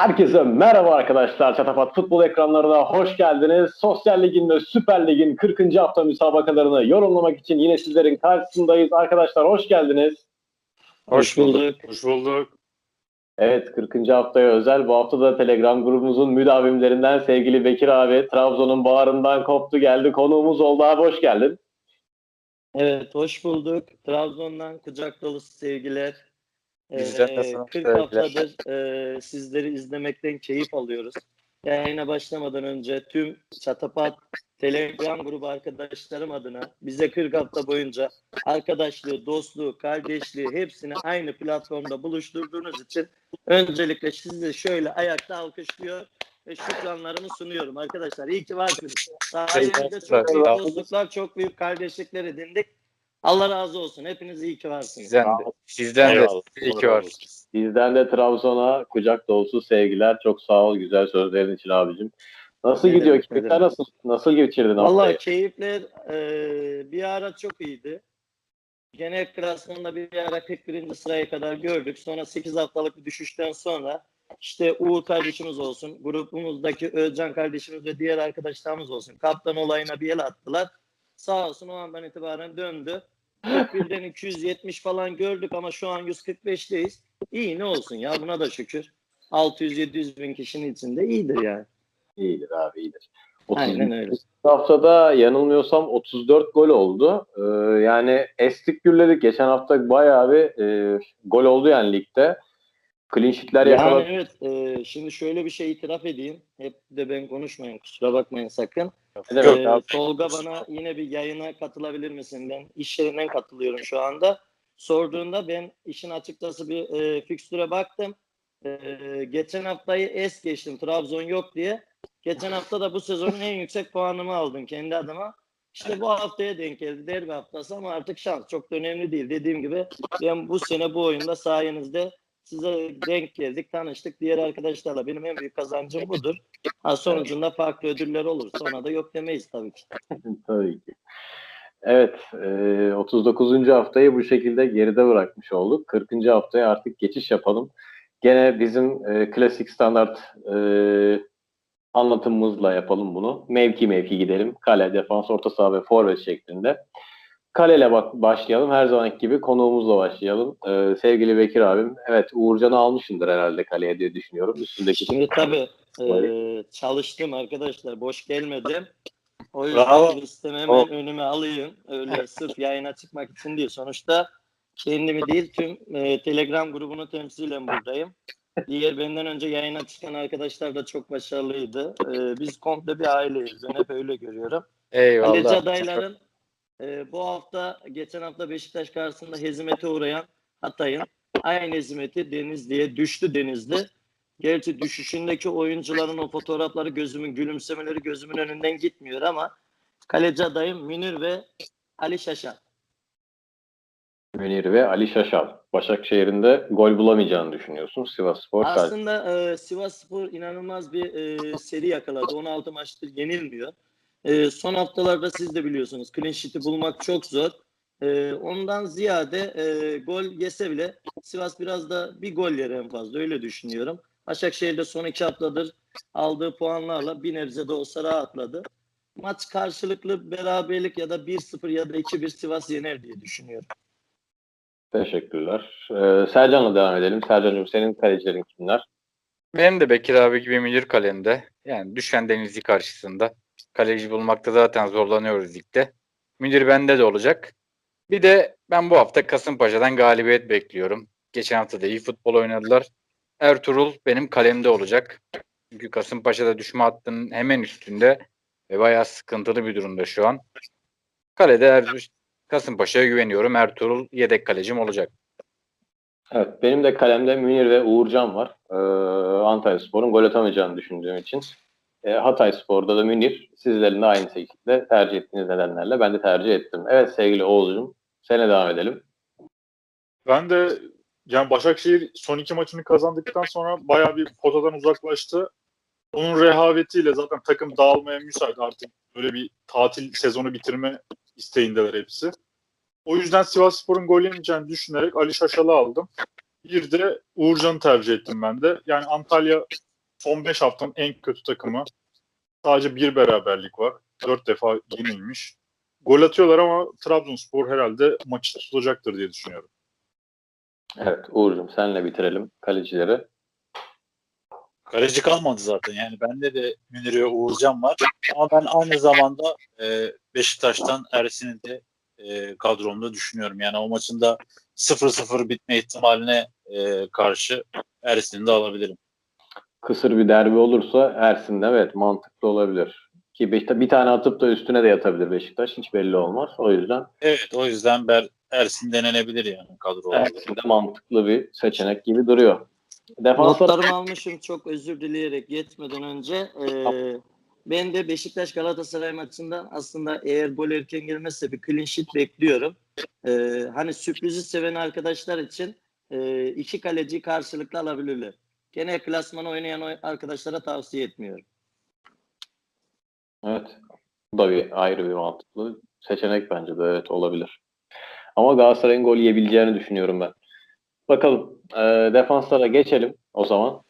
Herkese merhaba arkadaşlar. Çatapat futbol ekranlarına hoş geldiniz. Sosyal Lig'in ve Süper Lig'in 40. hafta müsabakalarını yorumlamak için yine sizlerin karşısındayız. Arkadaşlar hoş geldiniz. Hoş bulduk. Hoş bulduk. Evet 40. haftaya özel bu hafta da Telegram grubumuzun müdavimlerinden sevgili Bekir abi Trabzon'un bağrından koptu geldi. Konuğumuz oldu abi hoş geldin. Evet, hoş bulduk. Trabzon'dan kucak dolusu sevgiler. Bizden de sana 40 sevgiler. haftadır e, sizleri izlemekten keyif alıyoruz. Yayına başlamadan önce tüm Çatapat Telegram grubu arkadaşlarım adına bize 40 hafta boyunca arkadaşlığı, dostluğu, kardeşliği hepsini aynı platformda buluşturduğunuz için öncelikle sizi şöyle ayakta alkışlıyor ve şükranlarımı sunuyorum arkadaşlar. İyi ki varsınız. Sayenizde çok büyük dostluklar, çok büyük kardeşlikler edindik. Allah razı olsun. Hepiniz iyi ki varsınız. Sizden de, sizden de Eyvallah. iyi ki var. Bizden de Trabzon'a kucak dolusu sevgiler. Çok sağ ol güzel sözlerin için abicim. Nasıl Ne gidiyor? demek, ne Keyifler nasıl? Nasıl geçirdin haftayı? Vallahi keyifler e, bir ara çok iyiydi. Genel klasmanda bir ara 41. sıraya kadar gördük. Sonra 8 haftalık bir düşüşten sonra işte Uğur kardeşimiz olsun, grubumuzdaki Özcan kardeşimiz ve diğer arkadaşlarımız olsun. Kaptan olayına bir el attılar. Sağ olsun o andan itibaren döndü. 41'den 270 falan gördük ama şu an 145'teyiz. İyi ne olsun ya buna da şükür. 600-700 bin kişinin içinde iyidir yani. İyidir abi iyidir. 30 Aynen öyle. haftada yanılmıyorsam 34 gol oldu. Ee, yani estik gürledik. Geçen hafta bayağı bir e, gol oldu yani ligde. Clean sheet'ler Yani yakaladık. evet e, şimdi şöyle bir şey itiraf edeyim. Hep de ben konuşmayın kusura bakmayın sakın. Ne demek E, abi? Tolga bana yine bir yayına katılabilir misin? Ben iş yerinden katılıyorum şu anda. Sorduğunda ben işin açıkçası bir e, fikstüre baktım. E, geçen haftayı es geçtim Trabzon yok diye. Geçen hafta da bu sezonun en yüksek puanımı aldım kendi adıma. İşte bu haftaya denk geldi derbi haftası ama artık şans çok da önemli değil. Dediğim gibi ben bu sene bu oyunda sayenizde size denk geldik, tanıştık diğer arkadaşlarla. Benim en büyük kazancım budur. Ha, sonucunda farklı ödüller olur. Sonra da yok demeyiz tabii ki. Tabii ki. Evet, e, 39. haftayı bu şekilde geride bırakmış olduk. 40. haftaya artık geçiş yapalım. Gene bizim e, klasik standart e, anlatımımızla yapalım bunu. Mevki mevki gidelim. Kale, defans, orta saha ve forvet şeklinde. Kaleyle bak başlayalım. Her zamanki gibi konuğumuzla başlayalım. E, sevgili Bekir abim, evet Uğurcan'ı almışındır herhalde kaleye diye düşünüyorum. Üstündeki Şimdi tabii e, çalıştım arkadaşlar. Boş gelmedim. O yüzden Bravo. listemi hemen önüme alayım. Öyle sırf yayına çıkmak için değil. Sonuçta kendimi değil tüm e, Telegram grubunu temsilen buradayım. Diğer benden önce yayına çıkan arkadaşlar da çok başarılıydı. E, biz komple bir aileyiz. Ben hep öyle görüyorum. Kaleci Eyvallah. adayların e, bu hafta geçen hafta Beşiktaş karşısında hezimete uğrayan Hatay'ın aynı hezimeti Denizli'ye düştü Denizli. Gerçi düşüşündeki oyuncuların o fotoğrafları gözümün gülümsemeleri gözümün önünden gitmiyor ama kaleci adayım Münir ve Ali Şaşan. Münir ve Ali Şaşal. Başakşehir'in de gol bulamayacağını düşünüyorsun. Sivas Spor. Aslında e, Sivasspor inanılmaz bir e, seri yakaladı. 16 maçtır yenilmiyor. E, son haftalarda siz de biliyorsunuz clean sheet'i bulmak çok zor. E, ondan ziyade e, gol yese bile Sivas biraz da bir gol yer en fazla öyle düşünüyorum. Başakşehir'de son iki haftadır aldığı puanlarla bir nebze de olsa rahatladı. Maç karşılıklı beraberlik ya da 1-0 ya da 2-1 Sivas yener diye düşünüyorum. Teşekkürler. Ee, Sercan'la devam edelim. Sercan'cığım senin kalecilerin kimler? Benim de Bekir abi gibi Münir kalemde. Yani düşen Denizli karşısında. Kaleci bulmakta zaten zorlanıyoruz ligde. Münir bende de olacak. Bir de ben bu hafta Kasımpaşa'dan galibiyet bekliyorum. Geçen hafta da iyi futbol oynadılar. Ertuğrul benim kalemde olacak. Çünkü Kasımpaşa'da düşme hattının hemen üstünde ve bayağı sıkıntılı bir durumda şu an. Kalede Er- Kasımpaşa'ya güveniyorum. Ertuğrul yedek kalecim olacak. Evet, benim de kalemde Münir ve Uğurcan var. Ee, Antalya Spor'un gol atamayacağını düşündüğüm için. Ee, Hatay Spor'da da Münir. Sizlerin de aynı şekilde tercih ettiğiniz nedenlerle ben de tercih ettim. Evet sevgili Oğuz'cum, sene devam edelim. Ben de yani Başakşehir son iki maçını kazandıktan sonra bayağı bir potadan uzaklaştı. Onun rehavetiyle zaten takım dağılmaya müsait artık. Böyle bir tatil sezonu bitirme isteğindeler hepsi. O yüzden Sivasspor'un gol yemeyeceğini düşünerek Ali Şaşal'ı aldım. Bir de Uğurcan'ı tercih ettim ben de. Yani Antalya son 5 haftanın en kötü takımı. Sadece bir beraberlik var. 4 defa yenilmiş. Gol atıyorlar ama Trabzonspor herhalde maçı tutacaktır diye düşünüyorum. Evet Uğur'cum senle bitirelim kalecileri. Kaleci kalmadı zaten. Yani bende de Münir ve Uğurcan var. Ama ben aynı zamanda e, Beşiktaş'tan Ersin'i de e, kadromda düşünüyorum. Yani o maçın da 0-0 bitme ihtimaline e, karşı Ersin'i de alabilirim. Kısır bir derbi olursa Ersin de evet mantıklı olabilir. Ki Beşiktaş bir tane atıp da üstüne de yatabilir Beşiktaş. Hiç belli olmaz. O yüzden Evet o yüzden ben Ersin denenebilir yani kadro olarak. Ersin de mantıklı bir seçenek gibi duruyor. Defanslar Notlarımı almışım çok özür dileyerek geçmeden önce. Ee, ben de Beşiktaş Galatasaray maçından aslında eğer gol erken gelmezse bir clean sheet bekliyorum. Ee, hani sürprizi seven arkadaşlar için e, iki kaleci karşılıklı alabilirler. Gene klasmanı oynayan arkadaşlara tavsiye etmiyorum. Evet. Bu da bir ayrı bir mantıklı seçenek bence de evet olabilir. Ama Galatasaray'ın gol yiyebileceğini düşünüyorum ben. Bakalım. E, defanslara geçelim o zaman.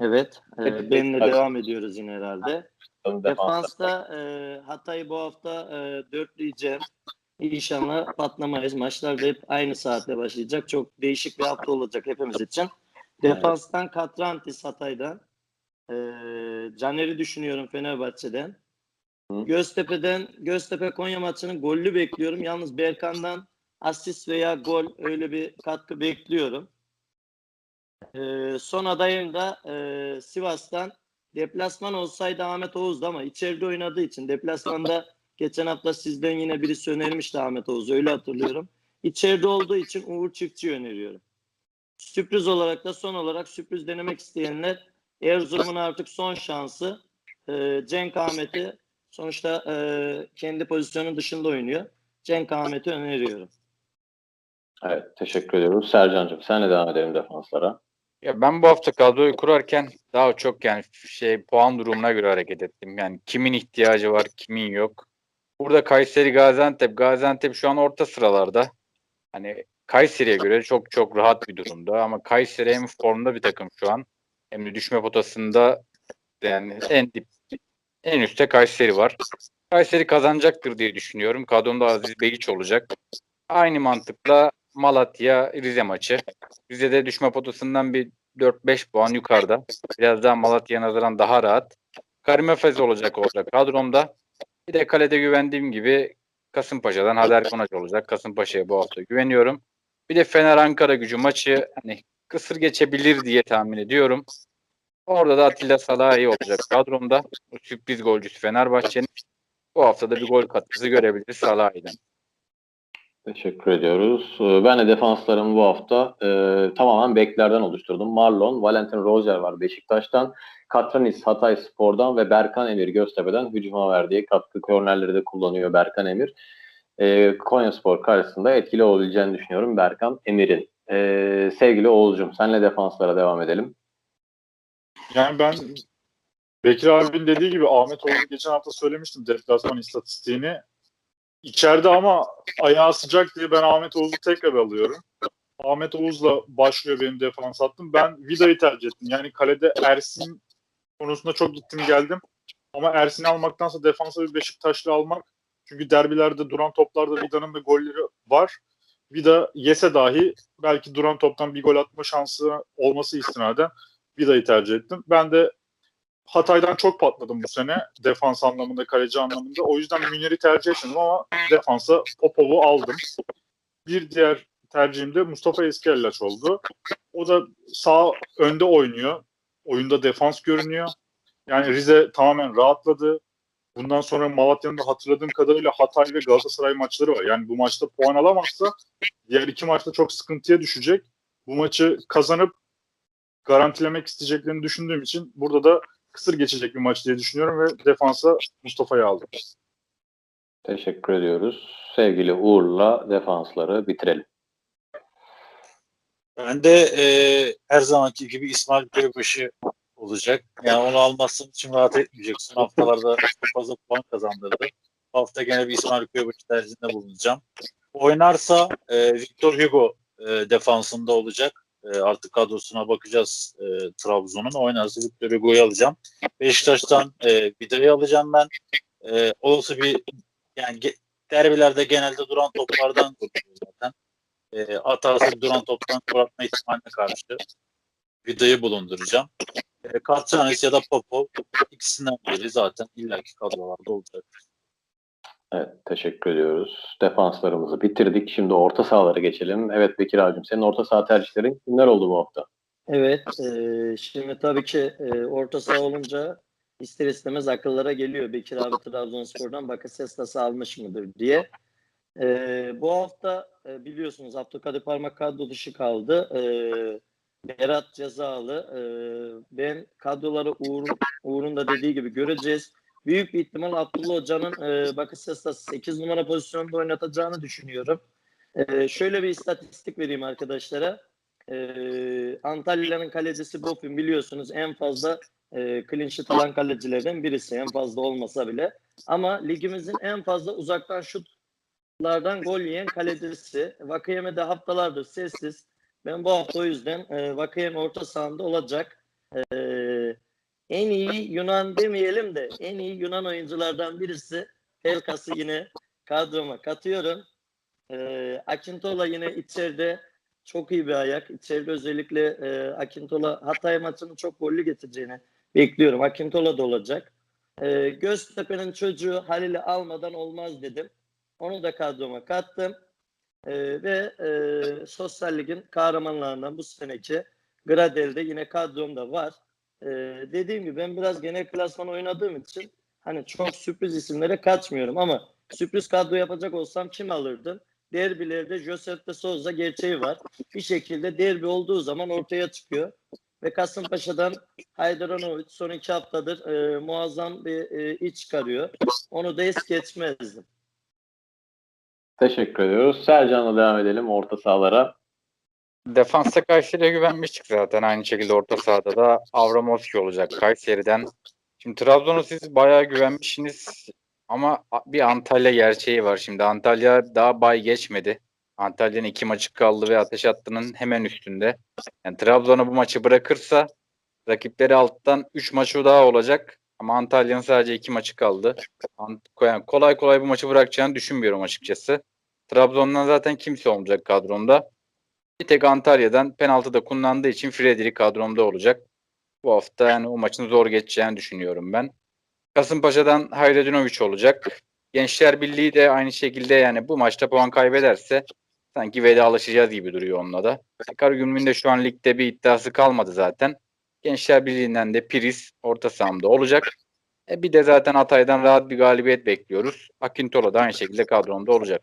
Evet. e, benle Beşiktaş- devam ediyoruz yine herhalde. Defansta e, Hatay'ı bu hafta e, dörtleyeceğim. İnşallah patlamayız. Maçlar da hep aynı saatte başlayacak. Çok değişik bir hafta olacak hepimiz için. Defanstan Katrantis Hatay'dan. E, Caner'i düşünüyorum Fenerbahçe'den. Hı. Göztepe'den Göztepe Konya maçının gollü bekliyorum. Yalnız Berkan'dan asist veya gol öyle bir katkı bekliyorum. E, son adayım da e, Sivas'tan Deplasman olsaydı Ahmet Oğuz'du ama içeride oynadığı için deplasmanda geçen hafta sizden yine birisi önermişti Ahmet Oğuz öyle hatırlıyorum. İçeride olduğu için Uğur Çiftçi'yi öneriyorum. Sürpriz olarak da son olarak sürpriz denemek isteyenler Erzurum'un artık son şansı e, Cenk Ahmet'i sonuçta e, kendi pozisyonun dışında oynuyor. Cenk Ahmet'i öneriyorum. Evet teşekkür ediyoruz. Sercan'cığım senle devam edelim defanslara. Ya ben bu hafta kadroyu kurarken daha çok yani şey puan durumuna göre hareket ettim. Yani kimin ihtiyacı var, kimin yok. Burada Kayseri Gaziantep. Gaziantep şu an orta sıralarda. Hani Kayseri'ye göre çok çok rahat bir durumda ama Kayseri hem formda bir takım şu an hem de düşme potasında yani en dip en üstte Kayseri var. Kayseri kazanacaktır diye düşünüyorum. Kadromda Aziz Begiç olacak. Aynı mantıkla Malatya Rize maçı. Rize'de düşme potasından bir 4-5 puan yukarıda. Biraz daha Malatya'ya nazaran daha rahat. Karim Efez olacak orada kadromda. Bir de kalede güvendiğim gibi Kasımpaşa'dan Hader Konaç olacak. Kasımpaşa'ya bu hafta güveniyorum. Bir de Fener Ankara gücü maçı hani kısır geçebilir diye tahmin ediyorum. Orada da Atilla Salahi olacak kadromda. Sürpriz golcüsü Fenerbahçe'nin. Bu hafta da bir gol katkısı görebiliriz Salahi'den. Teşekkür ediyoruz. Ee, Ben de defanslarımı bu hafta e, tamamen beklerden oluşturdum. Marlon, Valentin Rozier var Beşiktaş'tan. Katranis Hatay Spor'dan ve Berkan Emir Göztepe'den hücuma verdiği katkı kornerleri de kullanıyor Berkan Emir. E, Konya Spor karşısında etkili olabileceğini düşünüyorum Berkan Emir'in. E, sevgili Oğuz'cum senle defanslara devam edelim. Yani ben Bekir abinin dediği gibi Ahmet Oğuz'u geçen hafta söylemiştim deplasman istatistiğini. İçeride ama ayağı sıcak diye ben Ahmet Oğuz'u tekrar alıyorum. Ahmet Oğuz'la başlıyor benim defans hattım. Ben Vida'yı tercih ettim. Yani kalede Ersin konusunda çok gittim geldim. Ama Ersin'i almaktansa defansa bir Beşiktaşlı almak. Çünkü derbilerde duran toplarda Vida'nın da golleri var. Vida yese dahi belki duran toptan bir gol atma şansı olması istinaden Vida'yı tercih ettim. Ben de Hatay'dan çok patladım bu sene. Defans anlamında, kaleci anlamında. O yüzden Münir'i tercih etmedim ama defansa Popov'u aldım. Bir diğer tercihim de Mustafa Eskellaç oldu. O da sağ önde oynuyor. Oyunda defans görünüyor. Yani Rize tamamen rahatladı. Bundan sonra Malatya'nın da hatırladığım kadarıyla Hatay ve Galatasaray maçları var. Yani bu maçta puan alamazsa diğer iki maçta çok sıkıntıya düşecek. Bu maçı kazanıp garantilemek isteyeceklerini düşündüğüm için burada da kısır geçecek bir maç diye düşünüyorum ve defansa Mustafa'yı aldım. Teşekkür ediyoruz. Sevgili Uğur'la defansları bitirelim. Ben de e, her zamanki gibi İsmail Köybaşı olacak. Yani onu almazsam için rahat etmeyecek. Son haftalarda çok fazla puan kazandırdı. Bu hafta gene bir İsmail Köybaşı tercihinde bulunacağım. Oynarsa e, Victor Hugo e, defansında olacak. E, artık kadrosuna bakacağız e, Trabzon'un. Oynarsa Victor Hugo'yu alacağım. Beşiktaş'tan e, Vida'yı alacağım ben. E, olası bir yani ge- derbilerde genelde duran toplardan kurtuluyor zaten. E, atarsa duran toptan gol atma ihtimaline karşı Vida'yı bulunduracağım. E, Katsanis ya da Popov ikisinden biri zaten illaki kadrolarda olacak. Evet, teşekkür ediyoruz. Defanslarımızı bitirdik. Şimdi orta sahalara geçelim. Evet Bekir abicim, senin orta saha tercihlerin kimler oldu bu hafta? Evet, e, şimdi tabii ki e, orta saha olunca ister istemez akıllara geliyor Bekir abi Trabzonspor'dan Bakasetas almış mıdır diye. E, bu hafta e, biliyorsunuz Abdülkadir Parmak kadro dışı kaldı. E, Berat cezalı. E, ben kadroları Uğur, Uğur'un da dediği gibi göreceğiz. Büyük bir ihtimal Abdullah Hoca'nın e, Bakasetas 8 numara pozisyonda oynatacağını düşünüyorum. E, şöyle bir istatistik vereyim arkadaşlara. Ee, Antalya'nın kalecisi Bofin biliyorsunuz en fazla e, clean sheet alan kalecilerden birisi. En fazla olmasa bile. Ama ligimizin en fazla uzaktan şutlardan gol yiyen kalecisi. Vakayeme de haftalardır sessiz. Ben bu hafta o yüzden e, Vakayeme orta sahanda olacak. En iyi Yunan demeyelim de en iyi Yunan oyunculardan birisi. Pelkas'ı yine kadroma katıyorum. E, Akintola yine içeride çok iyi bir ayak. İçeride özellikle e, Akintola Hatay maçının çok gollü getireceğini bekliyorum. Akintola da olacak. E, Göztepe'nin çocuğu Halil'i almadan olmaz dedim. Onu da kadroma kattım. E, ve e, Sosyal Lig'in kahramanlarından bu seneki Gradel'de yine kadromda var. E, dediğim gibi ben biraz genel klasman oynadığım için hani çok sürpriz isimlere kaçmıyorum ama sürpriz kadro yapacak olsam kim alırdım? derbilerde Josep de Souza gerçeği var. Bir şekilde derbi olduğu zaman ortaya çıkıyor. Ve Kasımpaşa'dan Haydaranovic son iki haftadır e, muazzam bir e, iç çıkarıyor. Onu da es geçmezdim. Teşekkür ediyoruz. Sercan'la devam edelim orta sahalara. Defansa karşıyla güvenmiştik zaten. Aynı şekilde orta sahada da Avramovski olacak Kayseri'den. Şimdi Trabzon'a siz bayağı güvenmişsiniz ama bir Antalya gerçeği var. Şimdi Antalya daha bay geçmedi. Antalya'nın iki maçı kaldı ve ateş hattının hemen üstünde. Yani Trabzon'a bu maçı bırakırsa rakipleri alttan 3 maçı daha olacak. Ama Antalya'nın sadece iki maçı kaldı. Yani kolay kolay bu maçı bırakacağını düşünmüyorum açıkçası. Trabzon'dan zaten kimse olmayacak kadromda. Bir tek Antalya'dan penaltıda kullandığı için Fredrik kadromda olacak. Bu hafta yani o maçın zor geçeceğini düşünüyorum ben. Kasımpaşa'dan Hayredinovic olacak. Gençler Birliği de aynı şekilde yani bu maçta puan kaybederse sanki vedalaşacağız gibi duruyor onunla da. Karagümrük'ün de şu an ligde bir iddiası kalmadı zaten. Gençler Birliği'nden de Priz orta sahamda olacak. E bir de zaten Hatay'dan rahat bir galibiyet bekliyoruz. Akintola da aynı şekilde kadromda olacak.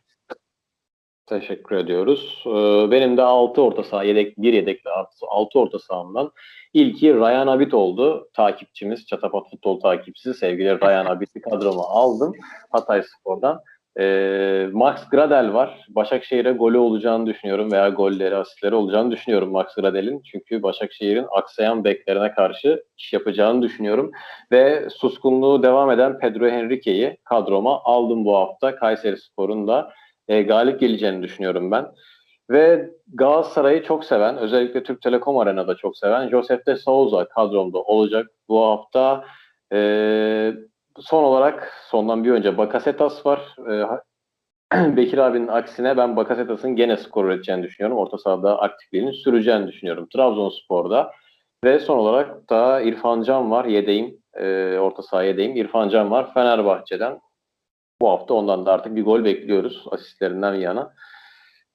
Teşekkür ediyoruz. Ee, benim de 6 orta saha, yedek, bir yedekli 6 orta sahamdan ilki Ryan Abit oldu. Takipçimiz, Çatapat Futbol takipçisi. Sevgili Ryan Abit'i kadroma aldım. Hatay Spor'dan. Ee, Max Gradel var. Başakşehir'e golü olacağını düşünüyorum veya golleri, asistleri olacağını düşünüyorum Max Gradel'in. Çünkü Başakşehir'in aksayan beklerine karşı iş yapacağını düşünüyorum. Ve suskunluğu devam eden Pedro Henrique'yi kadroma aldım bu hafta. Kayseri Spor'un da e, galip geleceğini düşünüyorum ben. Ve Galatasaray'ı çok seven, özellikle Türk Telekom Arena'da çok seven Josep de Souza kadromda olacak bu hafta. E, son olarak sondan bir önce Bakasetas var. E, Bekir abinin aksine ben Bakasetas'ın gene skor üreteceğini düşünüyorum. Orta sahada aktifliğini süreceğini düşünüyorum. Trabzonspor'da. Ve son olarak da İrfan Can var. Yedeğim. E, orta saha yedeğim. İrfan Can var. Fenerbahçe'den. Bu hafta ondan da artık bir gol bekliyoruz asistlerinden yana.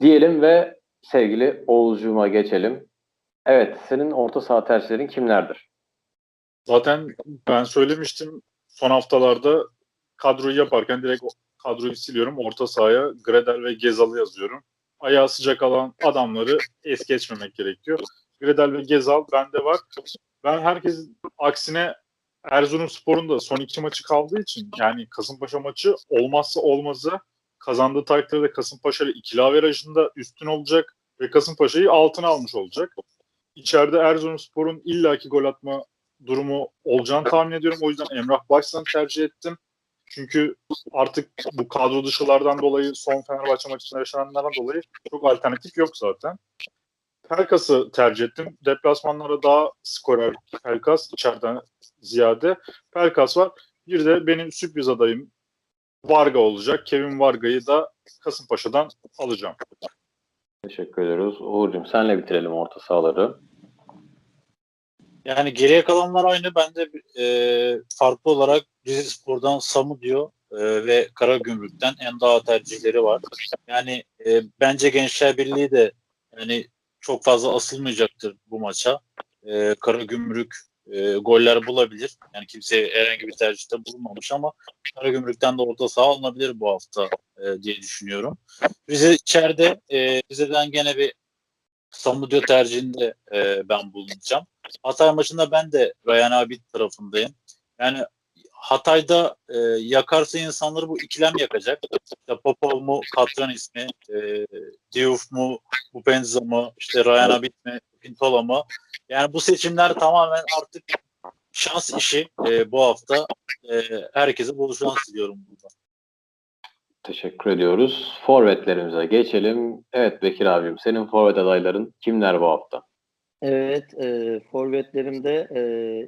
Diyelim ve sevgili Oğuzcuğuma geçelim. Evet, senin orta saha tercihlerin kimlerdir? Zaten ben söylemiştim son haftalarda kadroyu yaparken direkt kadroyu siliyorum. Orta sahaya Gredel ve Gezal'ı yazıyorum. Ayağı sıcak alan adamları es geçmemek gerekiyor. Gredel ve Gezal bende var. Ben herkes aksine Erzurumspor'un da son iki maçı kaldığı için yani Kasımpaşa maçı olmazsa olmazı kazandığı takdirde Kasımpaşa ile ikili averajında üstün olacak ve Kasımpaşa'yı altına almış olacak. İçeride Erzurumspor'un illaki gol atma durumu olacağını tahmin ediyorum. O yüzden Emrah Başsan'ı tercih ettim. Çünkü artık bu kadro dışılardan dolayı son Fenerbahçe maçında yaşananlardan dolayı çok alternatif yok zaten. Pelkas'ı tercih ettim. Deplasmanlara daha skorer Pelkas içeriden ziyade. Pelkas var. Bir de benim sürpriz adayım Varga olacak. Kevin Varga'yı da Kasımpaşa'dan alacağım. Teşekkür ediyoruz. Uğur'cum senle bitirelim orta sahaları. Yani geriye kalanlar aynı. Ben de e, farklı olarak Rize Spor'dan Samu diyor e, ve Karagümrük'ten Endağ tercihleri var. Yani e, bence Gençler Birliği de yani çok fazla asılmayacaktır bu maça. E, Karagümrük e, goller bulabilir. Yani kimse herhangi bir tercihte bulunmamış ama Karagümrük'ten de orta saha alınabilir bu hafta e, diye düşünüyorum. Rize içeride e, Rize'den gene bir Samu diyor tercihinde e, ben bulunacağım. Hatay maçında ben de Ryan abi tarafındayım. Yani Hatay'da e, yakarsa insanları bu ikilem yakacak. İşte Popov mu, Katran ismi, e, Diouf mu, Bupenza mı, işte Ryan Abit mi, Pintola mı? Yani bu seçimler tamamen artık şans işi e, bu hafta. E, herkese bol şans diliyorum burada. Teşekkür ediyoruz. Forvetlerimize geçelim. Evet Bekir abim senin forvet adayların kimler bu hafta? Evet, e, forvetlerimde e,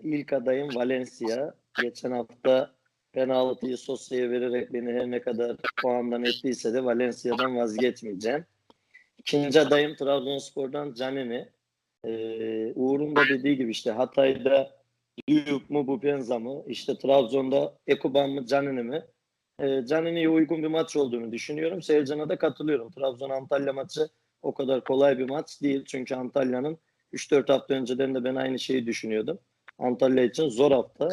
ilk adayım Valencia. Geçen hafta penaltıyı Sosya'ya vererek beni her ne kadar puandan ettiyse de Valencia'dan vazgeçmeyeceğim. İkinci adayım Trabzonspor'dan Canini. E, Uğur'un da dediği gibi işte Hatay'da Diyuk mu Bupenza mı? İşte Trabzon'da Ekuban mı Canini mi? E, Canini'ye uygun bir maç olduğunu düşünüyorum. Seyircan'a da katılıyorum. Trabzon-Antalya maçı o kadar kolay bir maç değil. Çünkü Antalya'nın 3-4 hafta önceden de ben aynı şeyi düşünüyordum. Antalya için zor hafta.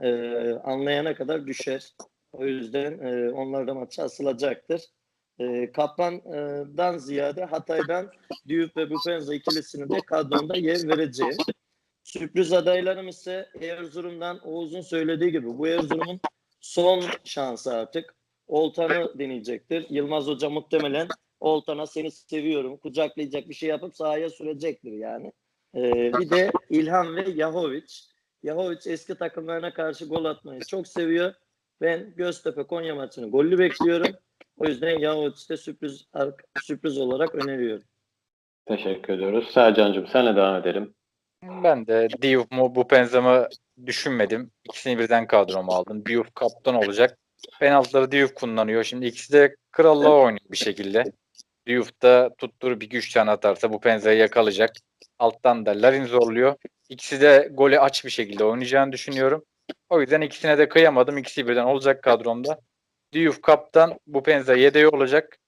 Ee, anlayana kadar düşer. O yüzden e, onlar da maça asılacaktır. E, Kaplan'dan ziyade Hatay'dan Diyup ve Bupenza ikilisini de kadronda yer vereceğim. Sürpriz adaylarım ise Erzurum'dan Oğuz'un söylediği gibi bu Erzurum'un son şansı artık. Oltan'ı deneyecektir. Yılmaz Hoca muhtemelen Oltan'a seni seviyorum kucaklayacak bir şey yapıp sahaya sürecektir yani. Ee, bir de İlhan ve Yahovic. Yahovic eski takımlarına karşı gol atmayı çok seviyor. Ben Göztepe Konya maçını gollü bekliyorum. O yüzden Yahovic'te sürpriz sürpriz olarak öneriyorum. Teşekkür ediyoruz. Sercan'cığım senle devam edelim. Ben de Diouf mu bu Benzem'i düşünmedim. İkisini birden kadroma aldım. Diouf kaptan olacak. Penaltıları Diouf kullanıyor. Şimdi ikisi de krallığa oynuyor bir şekilde. Diouf da tuttuğu bir güç tane atarsa bu Penza'yı yakalayacak. Alttan da Larin zorluyor. İkisi de golü aç bir şekilde oynayacağını düşünüyorum. O yüzden ikisine de kıyamadım. İkisi birden olacak kadromda. Diouf kaptan, bu Penza yedeği olacak.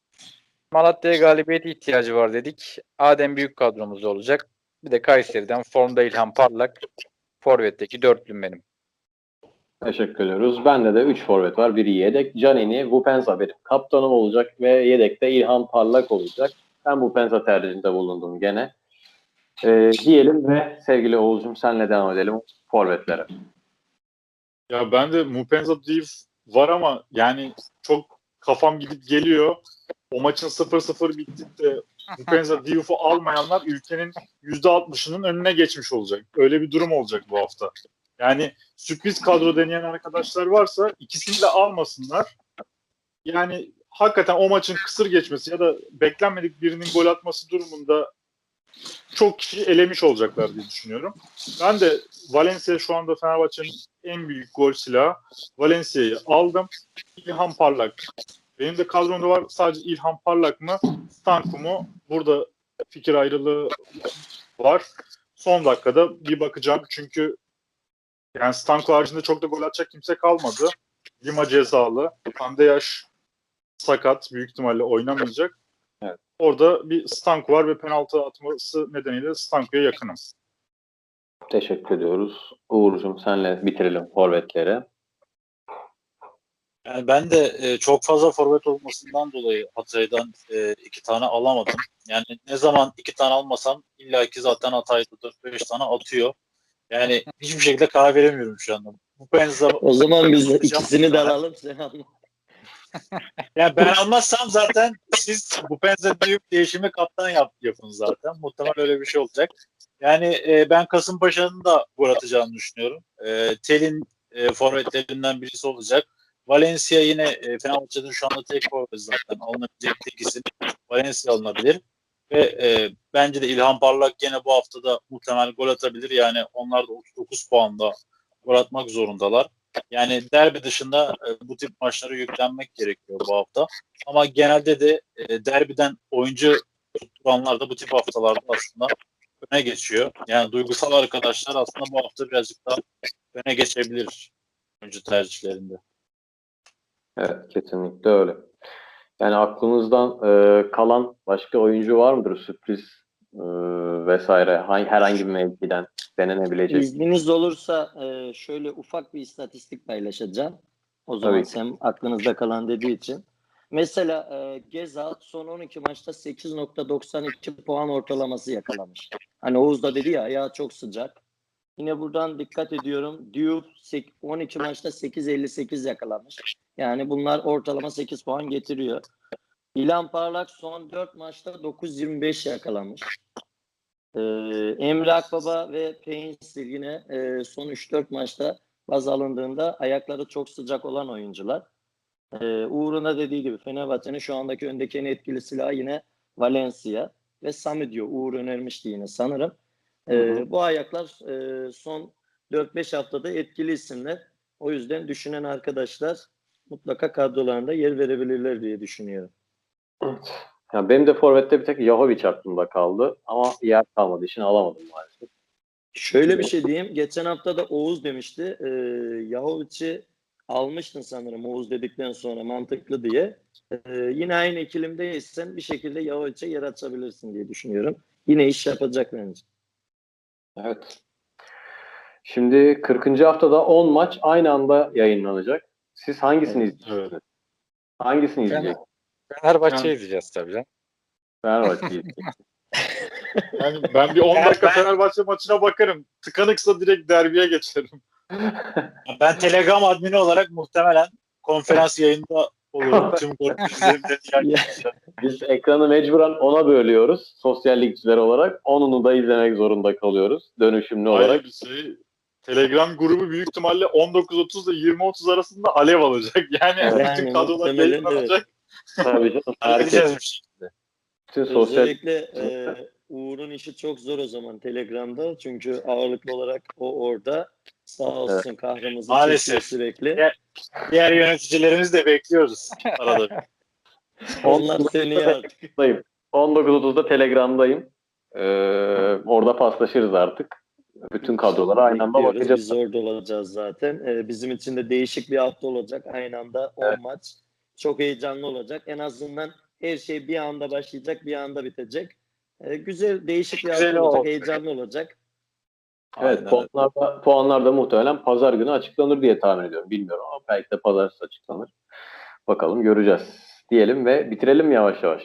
Malatya'ya galibiyet ihtiyacı var dedik. Adem büyük kadromuzda olacak. Bir de Kayseri'den formda İlhan Parlak. Forvet'teki dörtlüm benim. Teşekkür ediyoruz. Bende de 3 forvet var. Biri yedek. Canini, Bupenza benim kaptanım olacak ve yedekte İlhan Parlak olacak. Ben Bupenza tercihinde bulundum gene. Ee, diyelim ve sevgili Oğuz'cum senle devam edelim forvetlere. Ya ben de Mupenza Diouf var ama yani çok kafam gidip geliyor. O maçın 0-0 bittik de Mupenza Diouf'u almayanlar ülkenin %60'ının önüne geçmiş olacak. Öyle bir durum olacak bu hafta. Yani sürpriz kadro deneyen arkadaşlar varsa ikisini de almasınlar. Yani hakikaten o maçın kısır geçmesi ya da beklenmedik birinin gol atması durumunda çok kişi elemiş olacaklar diye düşünüyorum. Ben de Valencia şu anda Fenerbahçe'nin en büyük gol silahı. Valencia'yı aldım. İlhan Parlak. Benim de kadromda var sadece İlhan Parlak mı, Stanku mu? Burada fikir ayrılığı var. Son dakikada bir bakacağım çünkü yani Stanku haricinde çok da gol atacak kimse kalmadı. Lima cezalı. Hande sakat. Büyük ihtimalle oynamayacak. Orada bir Stanku var ve penaltı atması nedeniyle Stanku'ya yakınım. Teşekkür ediyoruz. Uğur'cum senle bitirelim forvetleri. Yani ben de e, çok fazla forvet olmasından dolayı Hatay'dan e, iki tane alamadım. Yani ne zaman iki tane almasam illa ki zaten Hatay'da 4-5 tane atıyor. Yani hiçbir şekilde karar veremiyorum şu anda. Bu benzer O zaman biz ikisini de alalım sen anla. Yani ben almazsam zaten siz bu benzer büyük değişimi kaptan yap, yapın zaten. Muhtemelen öyle bir şey olacak. Yani e, ben Kasımpaşa'nın da gol atacağını düşünüyorum. E, Tel'in e, forvetlerinden birisi olacak. Valencia yine e, Fenerbahçe'nin şu anda tek forvet zaten. Alınabilecek tek isim Valencia alınabilir. Ve e, bence de İlhan Parlak gene bu haftada muhtemel gol atabilir. Yani onlar da 39 puanda gol atmak zorundalar. Yani derbi dışında e, bu tip maçlara yüklenmek gerekiyor bu hafta. Ama genelde de e, derbiden oyuncu tutturanlar da bu tip haftalarda aslında öne geçiyor. Yani duygusal arkadaşlar aslında bu hafta birazcık daha öne geçebilir oyuncu tercihlerinde. Evet kesinlikle öyle. Yani aklınızdan e, kalan başka oyuncu var mıdır? Sürpriz vesaire hangi, herhangi bir mevkiden denenebilecek. İzniniz olursa e, şöyle ufak bir istatistik paylaşacağım. O zaman Tabii sen aklınızda kalan dediği için. Mesela e, Gezal son 12 maçta 8.92 puan ortalaması yakalamış. Hani Oğuz da dedi ya ayağı çok sıcak. Yine buradan dikkat ediyorum. Sek- 12 maçta 8.58 yakalamış. Yani bunlar ortalama 8 puan getiriyor. İlhan Parlak son 4 maçta 9.25 yakalamış. Ee, Emre Akbaba ve Painstil yine e, son 3-4 maçta baz alındığında ayakları çok sıcak olan oyuncular. Ee, Uğur'un da dediği gibi Fenerbahçe'nin şu andaki öndeki en etkili silahı yine Valencia ve Sami diyor. Uğur önermişti yine sanırım. Ee, Hı hı. Bu ayaklar e, son 4-5 haftada etkili isimler. O yüzden düşünen arkadaşlar mutlaka kadrolarında yer verebilirler diye düşünüyorum. Evet. Ya benim de forvette bir tek Yahovic aklımda kaldı ama yer kalmadığı için alamadım maalesef. Şöyle bir şey diyeyim. Geçen hafta da Oğuz demişti. Ee, Yahovic'i almıştın sanırım Oğuz dedikten sonra mantıklı diye. Ee, yine aynı ikilimdeysen bir şekilde Yahovic'e yer açabilirsin diye düşünüyorum. Yine iş yapacak bence. Evet. Şimdi 40. haftada 10 maç aynı anda yayınlanacak. Siz hangisini Evet. izleyeceksiniz? Hangisini izleyeceksiniz? Fenerbahçe Yani- izleyeceğiz tabii canım. Fenerbahçe'yi. Yani ben bir 10 Ben- dakika ben- Fenerbahçe maçına bakarım. Tıkanıksa direkt derbiye geçerim. Ben Telegram admini olarak muhtemelen konferans yayında olurum. Tüm Biz ekranı mecburen ona bölüyoruz. Sosyal ligciler olarak. Onunu da izlemek zorunda kalıyoruz. Dönüşümlü olarak. Ayrı bir şey. Telegram grubu büyük ihtimalle 19.30 ile 20.30 arasında alev alacak. Yani Evet. bütün Yani kadrolar yayınlanacak. Tabii canım. Herkes, bir şekilde. bütün sosyal Özellikle e, Uğur'un işi çok zor o zaman Telegram'da. Çünkü ağırlıklı olarak o orada. Sağ olsun kahrımızı Maalesef. çekiyor sürekli. Ya- Diğer yöneticilerimizi de bekliyoruz arada. Onlar seni artık. 19.30'da Telegram'dayım. Ee, orada paslaşırız artık. Bütün kadrolara aynı anda bakacağız. Biz orada olacağız zaten. Ee, bizim için de değişik bir hafta olacak. Aynı anda 10 Evet. maç. Çok heyecanlı olacak. En azından her şey bir anda başlayacak, bir anda bitecek. Ee, güzel, değişik bir Güzel olacak. oldu. Heyecanlı olacak. Evet Aynen puanlar da, puanlar da muhtemelen pazar günü açıklanır diye tahmin ediyorum. Bilmiyorum ama belki de pazartesi açıklanır. Bakalım göreceğiz. Diyelim ve bitirelim yavaş yavaş.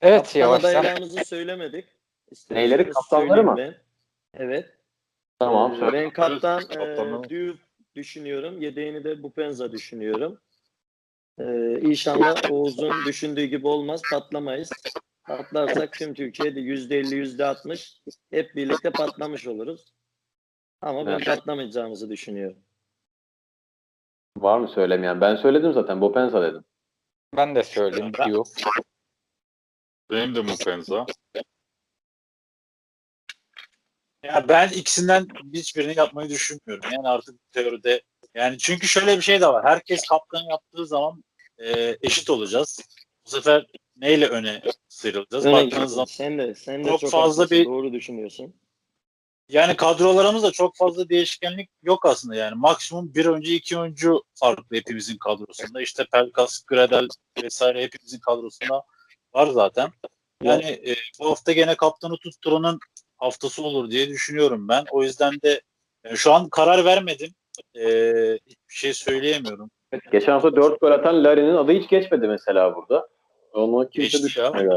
Evet Kaptan yavaştan. adaylarımızı söylemedik. İsterseniz Neyleri? Kaptanları mı? Ben. Evet. Tamam. Ee, ben kaptan e, Diouf düşünüyorum. Yedeğini de Bupenza düşünüyorum. Ee, inşallah Oğuz'un düşündüğü gibi olmaz. Patlamayız. Patlarsak tüm Türkiye'de yüzde elli, yüzde altmış hep birlikte patlamış oluruz. Ama ben Evet. patlamayacağımızı düşünüyorum. Var mı söylemeyen? Ben söyledim zaten. Bopensa dedim. Ben de söyleyeyim diyor. Benim de Mupenza. Ya ben ikisinden hiçbirini yapmayı düşünmüyorum. Yani artık teoride yani çünkü şöyle bir şey de var. Herkes kaptan yaptığı zaman e, eşit olacağız. Bu sefer neyle öne sıyrılacağız? Baktığınız zaman. Sen de, sen de çok çok, fazla haklısın, bir- doğru düşünüyorsun. yani kadrolarımızda çok fazla değişkenlik yok aslında yani. Maksimum bir oyuncu iki oyuncu farklı hepimizin kadrosunda. İşte Pelkas, Gradel vesaire hepimizin kadrosunda var zaten. Yani e, bu hafta gene kaptanı tutturanın haftası olur diye düşünüyorum ben. O yüzden de e, şu an karar vermedim. E, hiçbir şey söyleyemiyorum. Geçen hafta 4 gol atan Larry'nin adı hiç geçmedi mesela burada. Onu kimse Geçti ya. düşünmüyor. galiba.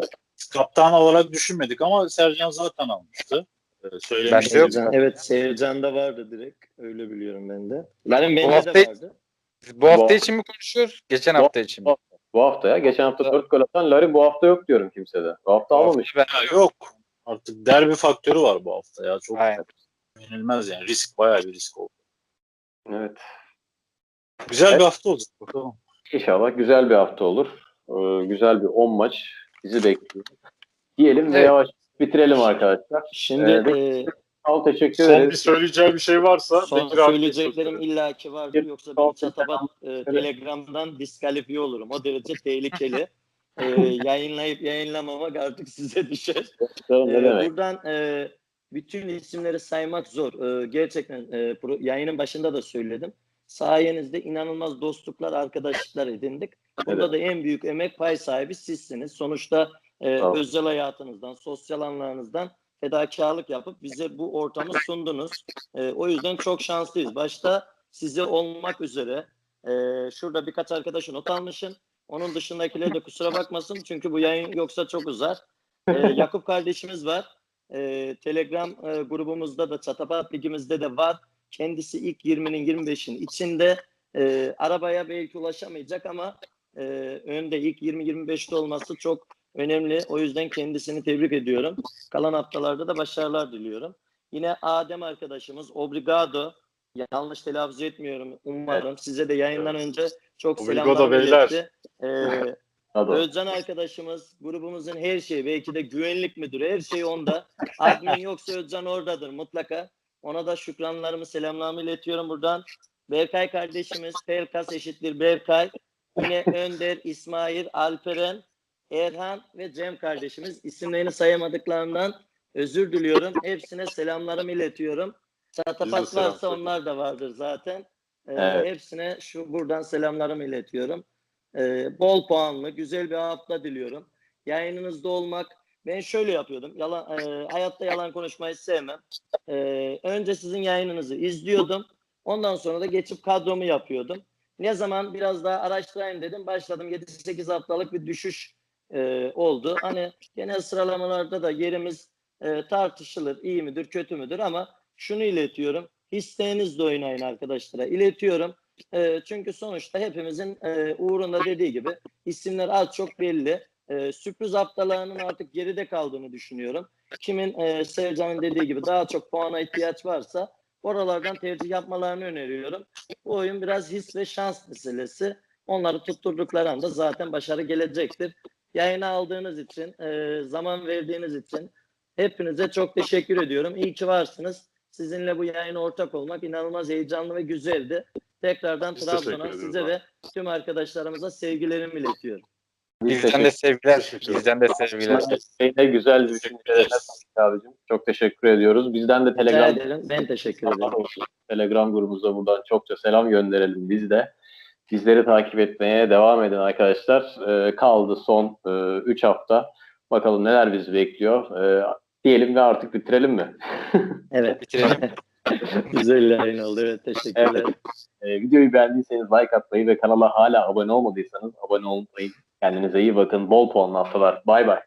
Kaptan olarak düşünmedik ama Sercan zaten almıştı. E, söylemiştim. Ben de yok. Sevcan, evet Sevcan'da vardı direkt. Öyle biliyorum ben de. Benim Bu bende hafta- de vardı. Bu hafta Bu- için mi konuşuyoruz? Geçen Bu- hafta için mi? Bu hafta ya. Geçen hafta 4 gol atan Larry bu hafta yok diyorum kimsede. Bu hafta almamış. Ben, Ya yok. Artık derbi faktörü var bu hafta ya. Çok Aynen. yenilmez yani. Risk bayağı bir risk oldu. Evet. Güzel Evet. bir hafta olacak bakalım. İnşallah güzel bir hafta olur. Ee, güzel bir 10 maç bizi bekliyor. diyelim ve Evet. yavaş bitirelim arkadaşlar. Şimdi Evet. e, ol, teşekkür Son bir ederiz. söyleyeceği bir şey varsa son söyleyeceklerim illaki vardır yoksa bir çatapat e, Telegram'dan diskalifiye olurum. O derece tehlikeli. E, yayınlayıp yayınlamamak artık size düşer. Canım, Ee, demek? buradan e, bütün isimleri saymak zor. Ee, gerçekten e, pro- yayının başında da söyledim. Sayenizde inanılmaz dostluklar, arkadaşlıklar edindik. Burada Evet. da en büyük emek pay sahibi sizsiniz. Sonuçta e, özel hayatınızdan, sosyal anlarınızdan fedakarlık yapıp bize bu ortamı sundunuz. E, o yüzden çok şanslıyız. Başta size olmak üzere e, şurada birkaç arkadaşın not almışım. Onun dışındakiler de kusura bakmasın çünkü bu yayın yoksa çok uzar. Ee, Yakup kardeşimiz var. Ee, Telegram e, grubumuzda da Çatapat Ligimizde de var. Kendisi ilk 20'nin 25'in içinde. Ee, arabaya belki ulaşamayacak ama e, önde ilk 20-25'te olması çok önemli. O yüzden kendisini tebrik ediyorum. Kalan haftalarda da başarılar diliyorum. Yine Adem arkadaşımız Obrigado. Yanlış telaffuz etmiyorum umarım. Size de yayından önce çok Obrigado selamlar. Ee, Hadi. Özcan arkadaşımız grubumuzun her şeyi belki de güvenlik müdürü her şey onda. Admin yoksa Özcan oradadır mutlaka. Ona da şükranlarımı selamlarımı iletiyorum buradan. Berkay kardeşimiz Pelkas eşittir Berkay. Yine Önder, İsmail, Alperen, Erhan ve Cem kardeşimiz. İsimlerini sayamadıklarından özür diliyorum. Hepsine selamlarımı iletiyorum. Çatapat varsa onlar da vardır zaten. Ee, Evet. Hepsine şu buradan selamlarımı iletiyorum. Ee, bol puanlı, güzel bir hafta diliyorum. Yayınınızda olmak, ben şöyle yapıyordum. Yalan, e, hayatta yalan konuşmayı sevmem. Ee, önce sizin yayınınızı izliyordum. Ondan sonra da geçip kadromu yapıyordum. Ne zaman biraz daha araştırayım dedim. Başladım 7-8 haftalık bir düşüş e, oldu. Hani genel sıralamalarda da yerimiz e, tartışılır. iyi midir, kötü müdür ama şunu iletiyorum. Hislerinizle oynayın arkadaşlara. İletiyorum. E, çünkü sonuçta hepimizin e, uğrunda dediği gibi isimler az çok belli. E, sürpriz haftalarının artık geride kaldığını düşünüyorum. Kimin e, Sevcan'ın dediği gibi daha çok puana ihtiyaç varsa oralardan tercih yapmalarını öneriyorum. Bu oyun biraz his ve şans meselesi. Onları tutturdukları anda zaten başarı gelecektir. Yayına aldığınız için, e, zaman verdiğiniz için hepinize çok teşekkür ediyorum. İyi ki varsınız. Sizinle bu yayına ortak olmak inanılmaz heyecanlı ve güzeldi. Tekrardan Biz Trabzon'a size abi. ve tüm arkadaşlarımıza sevgilerimi iletiyorum. Biz Bizden de sevgiler. Bizden de sevgiler. Ne güzel abicim. Çok teşekkür ediyoruz. Bizden de Telegram. Ben teşekkür ederim. Telegram grubumuza buradan çokça selam gönderelim biz de. Bizleri takip etmeye devam edin arkadaşlar. Ee, kaldı son 3 hafta. Bakalım neler bizi bekliyor. Ee, diyelim ve artık bitirelim mi? Evet. Bitirelim. Güzel yayın oldu. Evet teşekkürler. Evet. Ee, videoyu beğendiyseniz like atmayı ve kanala hala abone olmadıysanız abone olmayı. Kendinize iyi bakın. Bol puanlı haftalar. Bay bay.